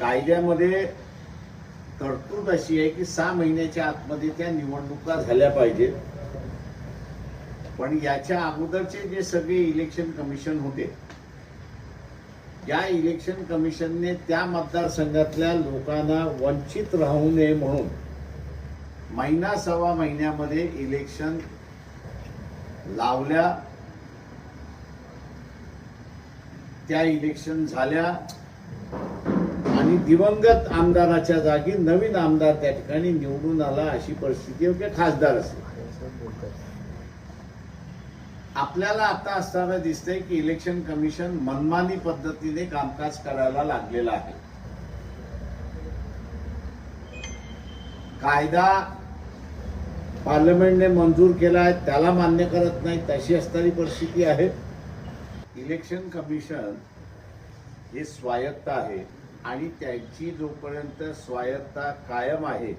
कायद्यामध्ये तरतूद अशी आहे की सहा महिन्याच्या आतमध्ये त्या निवडणुका झाल्या पाहिजेत. पण याच्या अगोदरचे जे सगळे इलेक्शन कमिशन होते या इलेक्शन कमिशनने त्या मतदारसंघातल्या लोकांना वंचित राहू नये म्हणून महिना सव्वा महिन्यामध्ये इलेक्शन लावल्या. त्या इलेक्शन झाल्या. आणि दिवंगत आमदाराच्या जागी नवीन आमदार त्या ठिकाणी निवडून आला अशी परिस्थिती किंवा खासदार असेल. आपल्याला आता असताना दिसतंय की इलेक्शन कमिशन मनमानी पद्धतीने कामकाज करायला लागलेलं आहे. कायदा पार्लमेंटने मंजूर केला आहे त्याला मान्य करत नाही तशी असणारी परिस्थिती आहे. इलेक्शन कमिशन हे स्वायत्त आहे. आणि त्यांची जोपर्यंत स्वायत्ता कायम आहे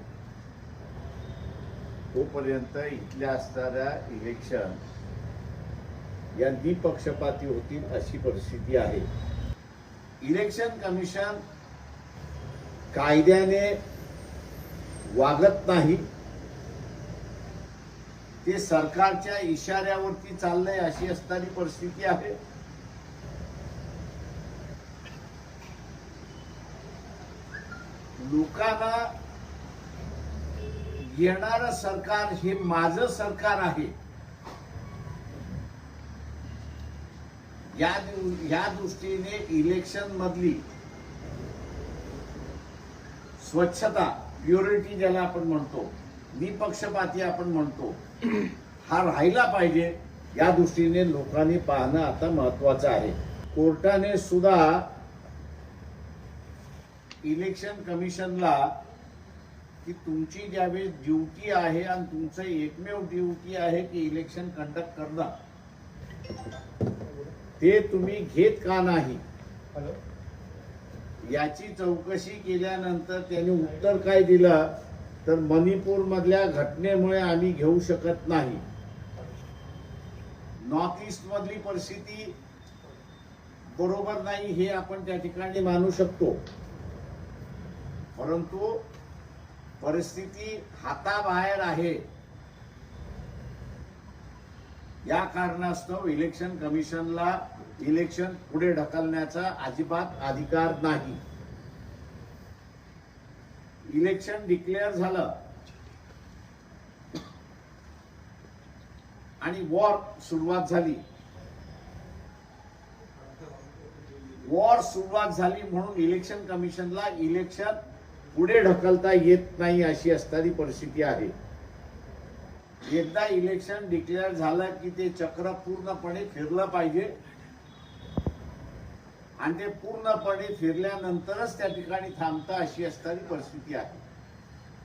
तोपर्यंत इथल्या असणाऱ्या इलेक्शन या निपक्षपाती होतील अशी परिस्थिती आहे. इलेक्शन कमिशन कायद्याने वागत नाही. ते सरकारच्या इशाऱ्यावरती चाललंय अशी असणारी परिस्थिती आहे. लोकांना येणार सरकार हे माझं सरकार आहे. या या दृष्टीने इलेक्शन मधली स्वच्छता प्युरिटी ज्याला आपण म्हणतो निपक्षपाती आपण म्हणतो हा राहिला पाहिजे. या दृष्टीने लोकांनी पाहणं आता महत्वाचं आहे. कोर्टाने सुद्धा इलेक्शन कमिशनला की तुमची ज्यावेळेस ड्युटी आहे आणि तुमचं एकमेव ड्युटी आहे की इलेक्शन कंडक्ट करणं ते तुम्ही घेत का नाही? याची चौकशी केल्यानंतर त्यांनी उत्तर काय दिलं? तर मणिपूर मधल्या घटनेमुळे आम्ही घेऊ शकत नाही. नॉर्थ ईस्ट मधली परिस्थिती बरोबर नाही हे आपण त्या ठिकाणी मानू शकतो. परंतु परिस्थिती हाताबाहेर आहे. या कारणास्तव इलेक्शन कमिशनला इलेक्शन पुढे ढकलण्याचा अजिबात अधिकार नाही. इलेक्शन डिक्लेअर झालं. आणि वॉर सुरुवात झाली. वॉर सुरुवात झाली म्हणून इलेक्शन कमिशनला इलेक्शन पुढे ढकलता येत नाही अशी असणारी परिस्थिती आहे. एकदा इलेक्शन डिक्लेअर झालं की ते चक्र पूर्णपणे फिरलं पाहिजे. आणि ते पूर्णपणे फिरल्यानंतरच त्या ठिकाणी थांबतं अशी असणारी परिस्थिती आहे.